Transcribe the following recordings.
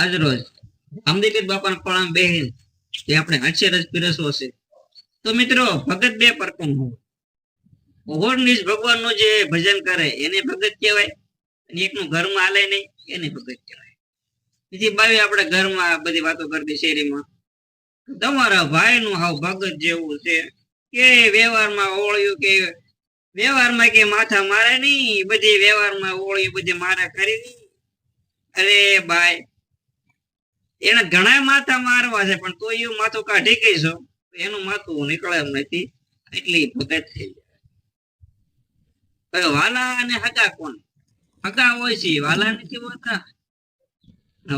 આજ રોજ બાપાના પ્રણામ બહેન એ આપણે રસ પીરસવો છે. તો મિત્રો, ભગત બે પ્રકારનું હોય ઓહોરનીશ ભગવાનનું જે ભજન કરે, એને ભગત કહેવાય અને એકનું ઘરમાં હાલે નહીં, એને ભગત કહેવાય. બીજી બાવી આપણે ઘરમાં બધી વાતો કરતી શેરીમાં. તમારા ભાઈનું હાવ ભગત જેવું છે કે વ્યવહારમાં ઓળ્યું કે વ્યવહારમાં કે માથા મારે નહીં, બધી વ્યવહારમાં ઓળ્યું બધી મારા કરી નહીં. અરે ભાઈ એને ઘણા માથા મારવા છે, પણ તો એવું માથું કાઢી ગઈ એનું માથું નીકળે એમ નથી. એટલી ભગત થઈ જાય. વાલા અને હગા કોણ? હગા હોય છે વાલા નથી હોતા?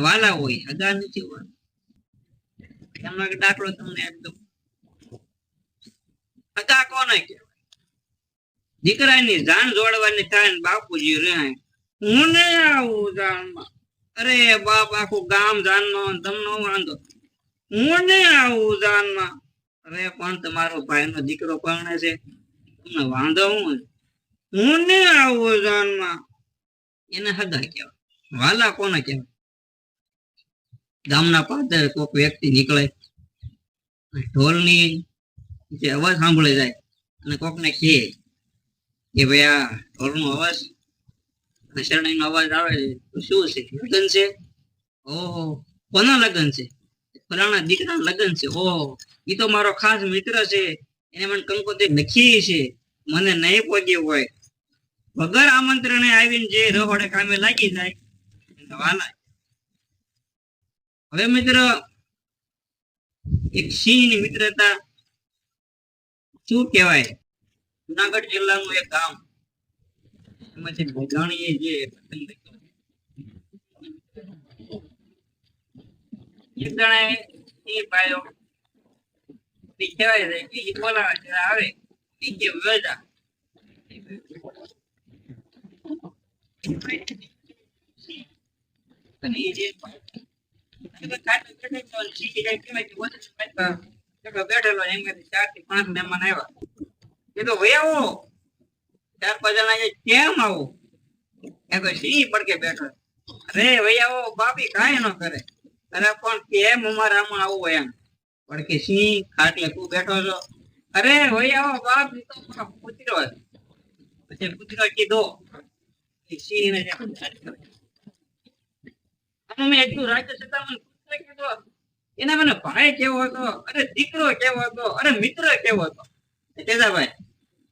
વાલા હોય, હગા નથી હોતા? એમનો એક દાખલો તમને એકદમ હગા કોને કહેવાય? દીકરાની જાણ જોડવાની થાય બાપુજી રહે. હું ને આવું જાણમાં. અરે બાપ, આખું ગામ જાનનો તમને વાંધો. હું ને આવું જાનમાં. અરે, પણ તમારો ભાઈનો દીકરો પરણે છે. તમને વાંધો હું હું ને આવું જાનમાં. એને હગા કહેવાય. વાલા કોને કહેવાય? ગામના પાદર કોઈક વ્યક્તિ નીકળે. ઢોલની જે અવાજ સાંભળી જાય અને કોકને કહે કે ભાઈ આ ઢોલનો અવાજ અને શરણાઈનો અવાજ આવે તો શું છે? લગ્ન છે? ઓહો, કોના લગ્ન છે? ફલાણા દીકરાના લગ્ન છે? ઓહો એ તો મારો ખાસ મિત્ર છે. એને મને કંકોત્રી લખી છે. મને નહીં પહોંચ્યું હોય. વગર આમંત્રણે આવીને જે રહોડે કામે લાગી જાય હવે મિત્ર, એક સિંહની મિત્રતા શું કહેવાય? જુનાગઢ જિલ્લાનું એક ગામ. એમાંથી ભોગાણીએ કે ચારથી પાંચ મહેમાન આવ્યા. એ તો ભાઈ આવો ચાર પાંચ જણા કેમ આવો? એ તો સિંહ પડકે બેઠો? અરે, ભાઈ, આવો બાપી કાંઈ ન કરે. અરે, પણ કેમ અમારામાં આવું એમ? પણ સિંહ ખાટલે તું બેઠો છો. અરે, ભાઈ, આવો બાપ તો મારો પછી પુત્રો કીધો. સિંહ ને મેં એટલું રાજ્ય મને કીધો. એના મને ભાઈ કેવો હતો? અરે, દીકરો કેવો હતો? અરે, મિત્ર કેવો હતો? તેજાભાઈ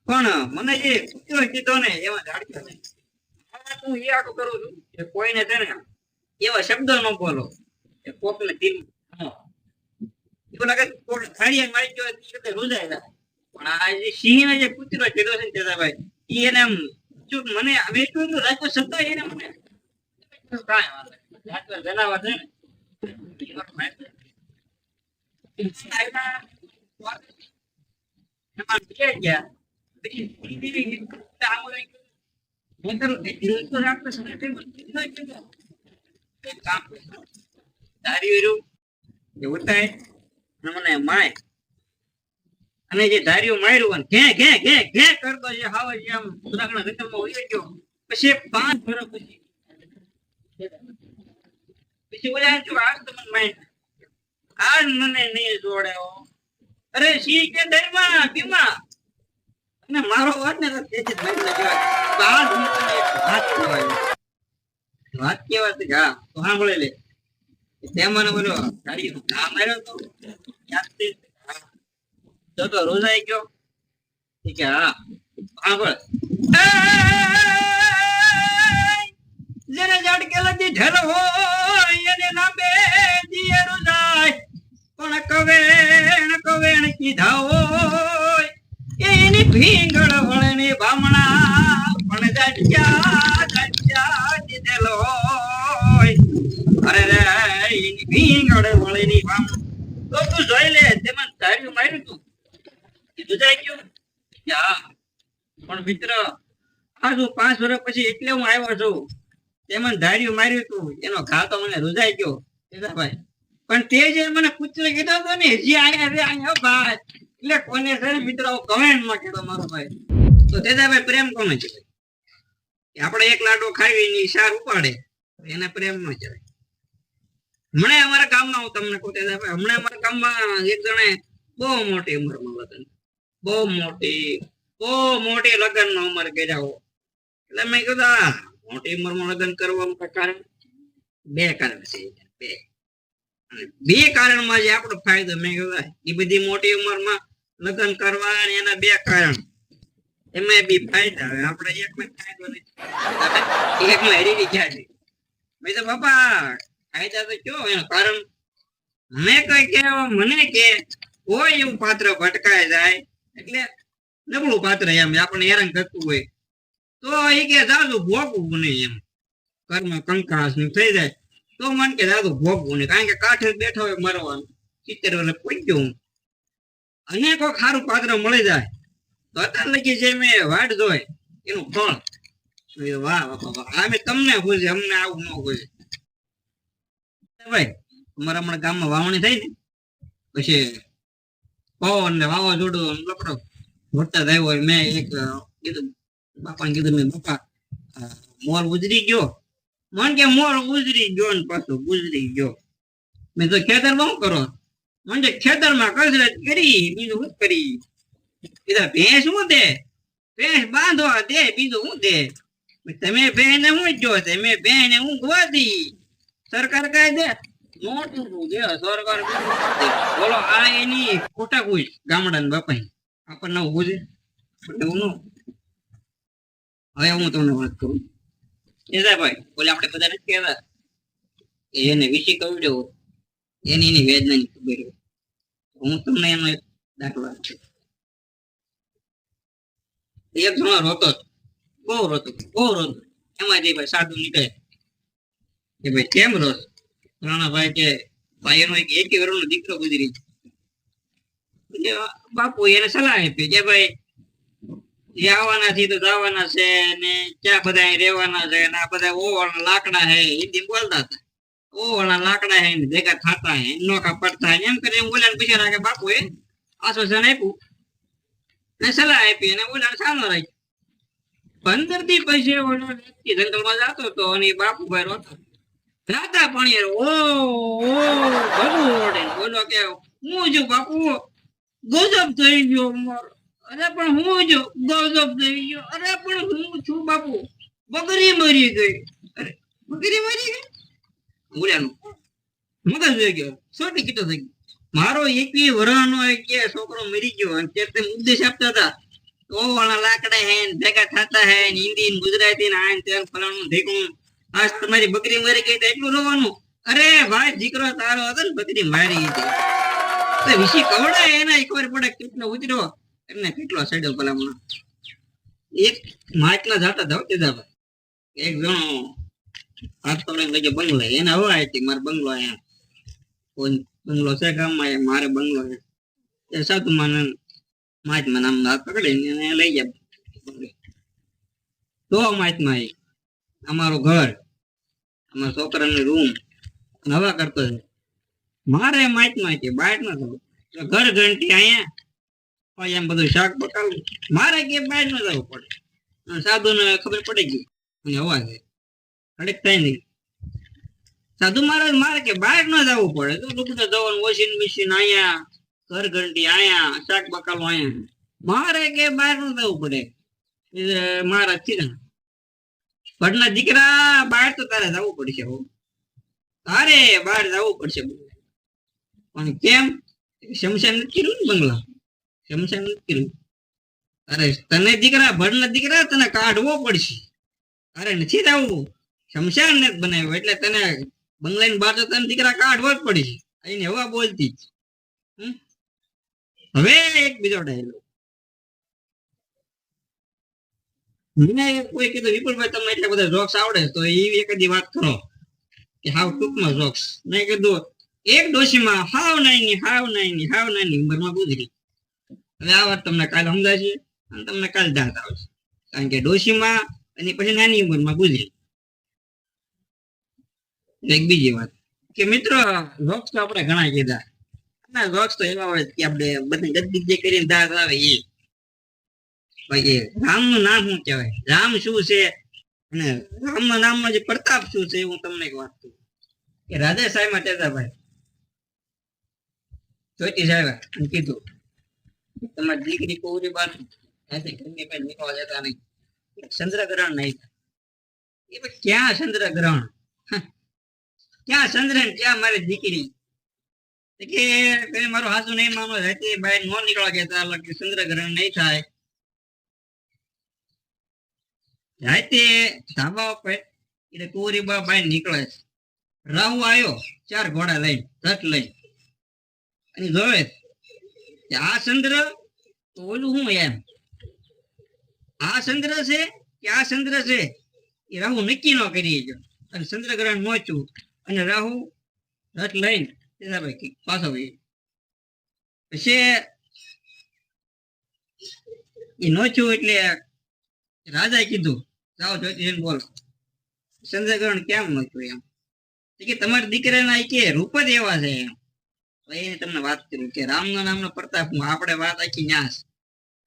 પણ મને જે પૂછ્યો કીધો ને એમાં જાણતો નહીં હું એ આટલું કરું છું કે કોઈને છે ને એવા શબ્દ ન બોલો. કે કોકને દિલ એવું લાગે કોક થાળીએ મારી ગયો બધે રૂંધાઈ પણ આ જે સિંહને જે કૂતરો છે ને ચેતાભાઈ એને આમ જો મને હવે એટલું એટલું રાખ્યો શબ્દ એને મને કાંઈ વાત. રાખ્યો જનાવર છે ને એમાં બે ગયા. હાવ જે આમ સુરાગણા રકમમાં ઉડી ગયો પછી પાંચ વર્ષ પછી પછી ઓલા જો આજ તો મને નહીં જોડ્યો અરે શી કે દરમાં? બીમા અને મારો વાત ને તો તે જ ભાઈ એક વાત કહેવાય. વાત કેવા છે હા, તો સાંભળે લે. તે મને બોલ્યો ગાડી ઘા માર્યો તો. હા. તો તો રોજાઈ ગયો. કે હા. સાંભળ જેને ઝાડકે લગી ઢેલ હોય, એને લાંબે દિયરું જાય. પણ કવેણ કવેણ કીધા હોય. એની ભીંગળ વળણી બામણા પણ અરે રે, એની ભીંગળ વળણી બામણા. તો તું જોઈ લે, તેમાં ધાર્યું માર્યું તું. કીધું જાય ગયું પણ મિત્ર આ જો પાંચ વર્ષ પછી એટલે હું આવ્યો છું. તેમાં ધાર્યું માર્યું તું. એનો ઘા તો મને રૂજાઈ ગયો. ભાઈ. પણ તે જે મને પુત્ર કીધો હતો ને, હજી આયા રે આયા ભાઈ. એટલે કોને છે મિત્રો કમેન્ટમાં કહેતો મારો ભાઈ. તો તેજાભાઈ પ્રેમ કોને છે આપણે એક લાડો ખાવી ની સાર ઉપાડે એને પ્રેમમાં કહેવાય. હમણાં અમારા ગામમાં, હું તમને કહું તેજાભાઈ ભાઈ હમણાં અમારા ગામમાં એક જણે બહુ મોટી ઉંમરમાં લગ્ન બહુ મોટી બહુ મોટી લગ્નમાં ઉંમર કર્યા એટલે મેં કીધું મોટી ઉંમરમાં લગ્ન કરવાનું કારણ બે કારણ છે. બે. અને બે કારણમાં જે આપણો ફાયદો, મેં કીધું એ બધી મોટી ઉંમરમાં લગ્ન કરવા એના બે કારણ. એમાં બી ફાયદા હવે આપણે એકમાં ફાયદો નથી. એકમાં હેરી ગયા છે મેં તો બાપા, ફાયદા તો કયો એનું? કારણ મેં કઈ કે મને કે કોઈ એવું પાત્ર ભટકાય જાય. એટલે નબળું પાત્ર એમ આપણને હેરાન કરતું હોય. તો એ કે દાદુ, ભોગવું નહીં એમ. કર્મ કંકાસનું થઈ જાય. તો મન કે દાદુ, ભોગવું નહીં. કારણ કે કાંઠે બેઠો હોય મરવાનું. સિત્તેર વર્ષ કોઈ ગયું અને કોઈ સારું પાત્ર મળી જાય. તો અત્યારે લગી જે મેં વાટ જોઈ, એનું ફળ. વાહ વાહ તમને ખુશી અમને આવું ન ખુશી ભાઈ, અમારા હમણાં ગામમાં વાવણી થઈ ને, પછી પવન ને વાવાઝોડું લકડો વરસાદ આવ્યો હોય, મેં એક કીધું, બાપાને કીધું, મેં બાપા મોર ઉજરી ગયો. મન કે મોર ઉજરી ગયો ને પાછો ગુજરી ગયો. મેં તો ખેતર બહુ કરો? કે ખેતરમાં કસરત કરી, બીજું શું કરી? કીધા, ભેંસ શું દે? ભેંસ બાંધવા દે, બીજું શું દે? તમે ભેંસ ને શું જો, તમે ભેંસ ને હું ગવા દી? સરકાર કઈ દે નોટું દે સરકાર. બોલો, આ એની ખોટા કોઈ ગામડાના બાપા આપણને ઉભું છે? હવે હું તમને વાત કરું. એ ભાઈ બોલે, આપણે બધા નથી કહેતા એને વિશે કહ્યું એની એની વેદનાની ખબર હોય. હું તમને એનો એક દાખલો આપું. એક જણો રોતો બહુ રોતો બહુ રોતો એમાંથી ભાઈ સાધુ નીકળે. કે ભાઈ કેમ રોસ રાણા ભાઈ કે ભાઈ એનો એક એકી વર્ષનો દીકરો ગુજરી બાપુ એને સલાહ આપી કે ભાઈ જે આવવાના છે તો જવાના છે ને ક્યાં બધા રહેવાના છે ને આ બધા ઓવાળના લાકડા છે હિન્દી બોલતા હતા. ઓવાળના લાકડા હે ને ભેગા થતા હે નોખા પડતા હે. એમ કરીને ઓલા પૂછ્યા રાખે બાપુ, એ આશ્વાસન આપ્યું? ને સલાહ આપી અને બોલ્યા સાનો રાખ્યો. પંદરથી પછી ઓલો વ્યક્તિ જંગલમાં જતો હતો અને બાપુ ભાઈ રોતો રાતા પાણી ઓ ઓ ભલું ઓડે બોલો કે, હું જો બાપુ, ગોજબ થઈ ગયો મારો. અરે પણ હું જો ગોજબ થઈ ગયો. અરે પણ હું છું બાપુ. બકરી મરી ગઈ. અરે બકરી મરી ગઈ? બોલ્યાનું મગજ જોઈ ગયો. સોટી કીટો થઈ ગયો. મારો એકવી વરહનો કે છોકરો મરી ગયો. અને તે તેમ ઉપદેશ આપતા હતા. ઓ વાળા લાકડા હે ભેગા થતા હે હિન્દી ને ગુજરાતી ને આ તેમ ફલાણું ઢીકણું આજ તમારી બકરી મરી ગઈ તો એટલું રોવાનું? અરે ભાઈ, દીકરો તારો હતો ને બકરી મારી ગઈ તો વિશી કવડાય એના ખબર પડે કેટલો ઉતર્યો. એમને કેટલો સડ્યો ભલામણ. એક માટલા જાતા જાવ દીધા ભાઈ. એક જણો પકડીને લઈ બંગલો એને હવે આવી મારે બંગલો અહીંયા બંગલો છે ગામમાં મારે બંગલો છે. એ સાધુ મને મહાત્મા નામ હાથ પકડીને એને લઈ ગયા. તો મહાત્મા અમારું ઘર, અમારા છોકરાની રૂમ નવા કરતો છે. મારે મહાત્મા કે બહાર ન થવું ઘર ઘંટી અહીંયા એમ બધું શાક પકાવું. મારે કે બહાર ન જવું પડે. સાધુ સાધુને ખબર પડી ગઈ. અને હવા છે. કડક કઈ નહીં. સાધુ મહારાજ મારે કે બહાર ન જવું પડે. તો લુગડો ધોવાનું વોશિંગ મશીન અહીંયા, ઘર ઘંટી અહીંયા, શાક બકાલું અહીંયા. મારે કે બહાર ન જવું પડે. મહારાજ ને ભટના દીકરા, બહાર તો તારે જવું પડશે હો. તારે બહાર જવું પડશે પણ કેમ? શમશાન કર્યું ને બંગલા? શમશાન કર્યું. અરે, તને દીકરા, ભટના દીકરા, તને કાઢવો પડશે. અરે નથી જવું. શમશાન ને બનાવ્યું એટલે તને બંગલાની બહાર તો તને દીકરા કાઢવા જ પડી. એને હવા બોલતી હવે એક બીજો ડાયલોગ કોઈ કીધું, વિપુલભાઈ, તમને એટલા બધા જોક્સ આવડે તો એ એકાદી વાત કરો. કે હાવ ટૂંકમાં જોક્સ મેં કીધું, એક ડોશીમાં હાવ નાની હાવ નાની હાવ નાની ઉંમરમાં ગુજરી. હવે આ વાત તમને કાલ સમજાશે અને તમને કાલ દાંત આવશે. કારણ કે ડોશીમાં અને પછી નાની ઉંમરમાં ગુજરી. એક બીજી વાત. કે મિત્રો જોક્સ તો આપણે ઘણા કીધા. ના જોક્સ તો એવા હોય કે આપણે બધી ગદગદ જે કરીને દાંત આવે એ પછી રામનું નામ શું કહેવાય? રામ શું છે? અને રામ ના નામનો જે પ્રતાપ શું છે હું તમને એક વાત કહું. કે રાધા સાહેબમાં તેજાભાઈ ચોટી સાહેબ કીધું તમારી દીકરી કૌરી બાન સાથે ગમે કઈ નીકળવા જતા નહીં. ચંદ્રગ્રહણ નહીં એ ક્યાં ચંદ્રગ્રહણ? ક્યાં ચંદ્ર ક્યાં મારી દીકરી? કે મારું હાસુ નહીં માનો બહાર નો નીકળવા કહેતા એટલે ચંદ્ર ગ્રહણ નહીં થાય. રાતે ધાબા ઉપર રાહુ આવ્યો ચાર ઘોડા લઈ ધટ લઈ અને જોવે આ ચંદ્ર, તો ઓલું શું એમ? આ ચંદ્ર છે કે આ ચંદ્ર છે? એ રાહુ નક્કી ન કરી અને ચંદ્રગ્રહણ નોચ્યું અને રાહુ રથ લઈને તેજાભાઈ કે પાછો વહી. પછી એ નોચ્યું એટલે રાજાએ કીધું, જાઓ જ્યોતિષ બોલો. ચંદ્રગ્રહણ કેમ નોચ્યું એમ? કે તમારા દીકરાના કે રૂપ જ એવા છે એમ. એને તમને વાત કરું કે રામનો નામનો પ્રતાપ આપણે વાત આખી ન્યાસ.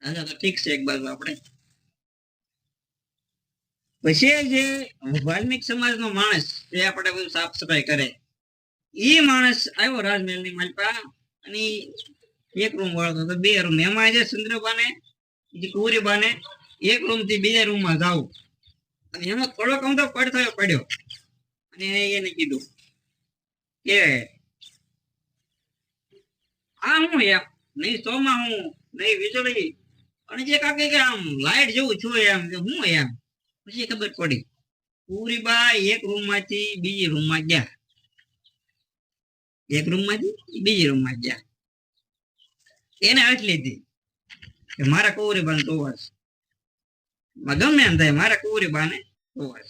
રાજા તો ઠીક છે એક બાજુ આપણે પછી જે વાલ્મિક સમાજનો માણસ જે આપણે બધું સાફ સફાઈ કરે. એ માણસ આવ્યો રાજમહેલની માલપા અને એક રૂમ વાળો હતો, બે રૂમ. એમાં જે ચંદ્રબાને જે કુંવરીબાને એક રૂમથી બીજા રૂમમાં જાવ. અને એમાં થોડોક આમ તો પડ થયો, પડ્યો. અને એને કીધું કે આ હું એમ. નહીં સોમાં હું, નહીં વીજળી. અને જે કાકે કે આમ લાઈટ જેવું છું એમ, કે હું એમ? પછી ખબર પડી પૂરી બા એક રૂમમાંથી બીજી રૂમમાં ગયા. એક રૂમમાંથી બીજી રૂમમાં ગયા. એને આઠ લીધી કે મારા કુંવરી બાને જોવા ગમે એમ થાય, મારા કુંવરી બાને જોવા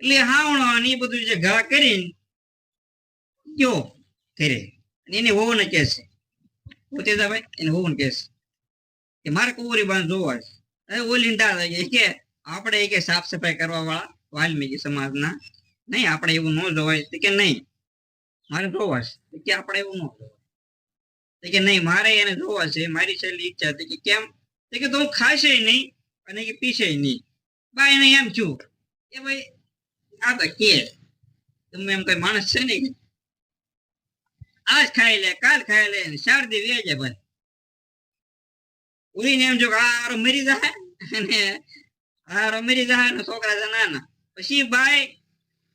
એટલે હાવણો અને એ બધું જે ઘા કરીને ગયો ઘરે. એને હોવને કહે છે પોતે ભાઈ એને હોવને કહે છે કે મારે કુંવરી બાને જોવા છે હવે ઓલી દાદા કે આપણે કે સાફ સફાઈ કરવા વાળા વાલ્મીકી સમાજના નહીં, આપણે એવું ન જોવાય કે નહીં. મારે જોવા કે આપણે એવું ન જોવાય. કે નહીં, મારે એને જોવા મારી છેલ્લી ઈચ્છા હતી કે કેમ? કે તો ખાશે નહીં અને કે પીશે નહીં. બા, એને એમ છું કે ભાઈ, આ તો કે તમે એમ કઈ માણસ છે ને આજ ખાઈ લે, કાલ ખાઈ લે શારદી વેજે ભાઈ ઉડીને એમ જો કે આ મરી જાય. અને આ રમેરી મરી ને છોકરા નાના પછી ભાઈ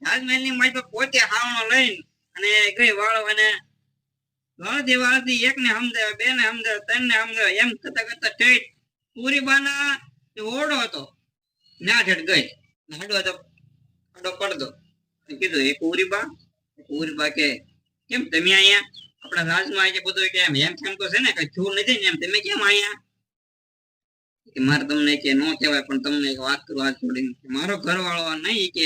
રાજમહેલની મારી પોતે હાવણો લઈને અને ગઈ વાળો અને વાળતી વાળતી એક ને સમજાવે બે ને સમજાવે ત્રણ ને સમજાવે એમ કરતા કરતા ઠેઠ પૂરી બાના જે ઓરડો હતો. ના ઠેઠ ગઈ. નાડો હતો. આડો પડદો કીધું, એ પૂરી બા પૂરી બા કે કેમ તમે અહીંયા? આપણા રાજમાં આજે બધું કે એમ એમ કેમ તો છે ને? કઈ છું નથી ને એમ. તમે કેમ અહીંયા મારે તમને કે નો કહેવાય, પણ તમને એક વાત કરું હાથ જોડીને મારો ઘરવાળો નહીં કે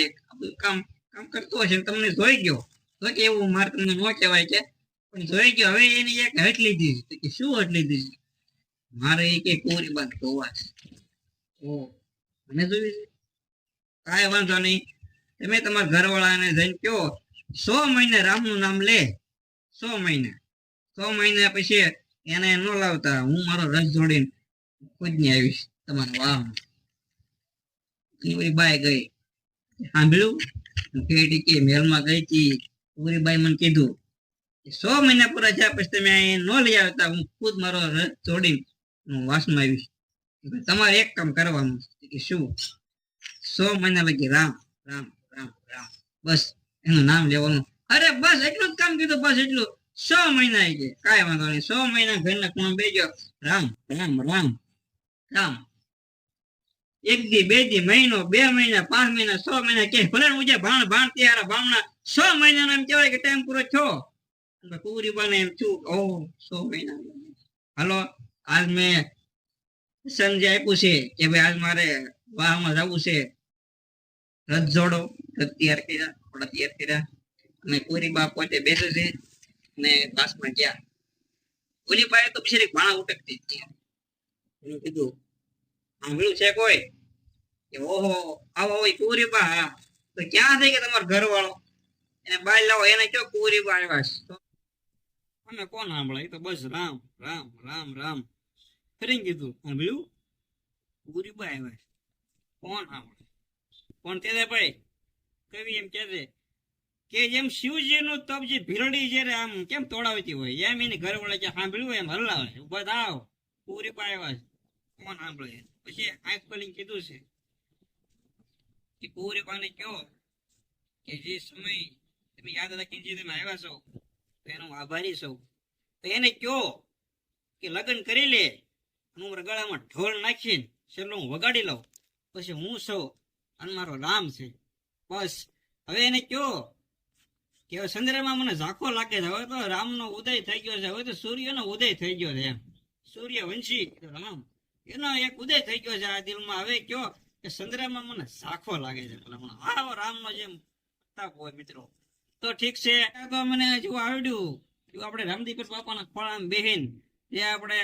કામ કામ કરતો હશે તમને જોઈ ગયો. તો કે એવું મારે તમને નો કહેવાય કે, પણ જોઈ ગયો. હવે એની એક હટ લીધી છે. તો કે શું હટ લીધી છે? મારે એ કે કોરી બાદ જોવા છે. મને જોયું છે. કાંઈ વાંધો નહીં. તમે તમારા ઘરવાળાને જઈને કહો, સો મહિને રામનું નામ લે. સો મહિને. સો મહિના પછી એને ન લાવતા. હું મારો રસ જોડીને ખુદની આવીશ તમારા વાહમાં એ બાય ગઈ સાંભળ્યું કેટી કે મેલમાં ગઈ હતી પૂરી બાઈ મને કીધું સો મહિના પૂરા થયા પછી તમે અહીં ન લઈ આવતા હું ખુદ મારો રસ જોડીને હું વાસમાં આવીશ તમારે એક કામ કરવાનું કે શું સો મહિના લગી રામ રામ રામ રામ બસ એનું નામ લેવાનું અરે બસ એટલું જ કામ કીધું બસ એટલું સો મહિના કે કાંઈ વાંધો નહીં સો મહિના ઘરના બે ગયો રામ રામ રામ એક દી, બે દી, મહિનો, બે મહિના, પાંચ મહિના, છ મહિના, કે ભલે હું જે ભાણ ભાણ ત્યારે ભાવના, છ મહિના એમ કહેવાય કે ટાઈમ પૂરો છો પૂરી બને એમ છું ઓ છ મહિના. હાલો, આજ મેં સંજય આપ્યું છે કે ભાઈ આજ મારે વાહમાં જવું છે. રથ જોડો, રથ તૈયાર કર્યા થોડા તૈયાર કર્યા. અને પૂરી બા પોતે બેસે છે અને ક્લાસમાં ગયા. ઓલી બાએ તો બિચારી ભાણા ઉટકતી એનું કીધું, સાંભળ્યું છે કોઈ? કે, ઓહો, આવો આવો ઈ બા હા તો ક્યાં થઈ ગયા તમારો ઘર વાળો એને બાર લાવો, એને કયો કુરી બા આવ્યા છે? અમે કોણ સાંભળે? એ તો બસ રામ રામ રામ રામ. ફરી કીધું, સાંભળ્યું? પૂરી બા આવ્યા કોણ સાંભળે? કોણ તે ભાઈ? કવિ એમ કે છે કે જેમ શિવજીનું તપ જે ભીરડી જયારે આમ કેમ તોડાવતી હોય, એમ એની ઘર વળે સાંભળ્યું એમ હલાવે. ઊભા થાવ. પૂરી પાયવા કોણ સાંભળે. પછી આંખ ખોલીને કીધું છે કે પાને કયો કે જે સમય તમે યાદ રાખીને જે તમે આવ્યા છો, તો એનો આભારી છો. તો એને કયો કે લગ્ન કરી લે હું રગાડામાં ઢોલ નાખીને છેલ્લો હું વગાડી લઉં. પછી હું સૌ અને મારો રામ છે. બસ. હવે એને કયો કે હવે ચંદ્રમાં મને ઝાંખો લાગે છે. હવે તો રામનો ઉદય થઈ ગયો છે. હવે તો સૂર્યનો ઉદય થઈ ગયો છે એમ. સૂર્ય વંશી રામ. એનો એક ઉદય થઈ ગયો છે આ દિલમાં. હવે કયો કે સંદ્રામાં મને સાખો લાગે છે. ભલામણ. આવો રામનો જેમ હોય મિત્રો. તો ઠીક છે. તો મને જેવું આવડ્યું. એવું આપણે રામદીપ બાપાના ખોળામાં બેહીન જે આપણે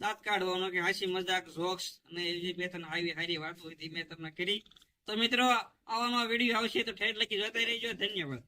દાંત કાઢવાનો કે હાસી મજાક, જોક્સ અને એ બે ત્રણ આવી સારી વાતો હતી મેં તમને કરી. તો મિત્રો, આવામાં વીડિયો આવશે તો ઠેર લખી જોતા રહેજો. ધન્યવાદ.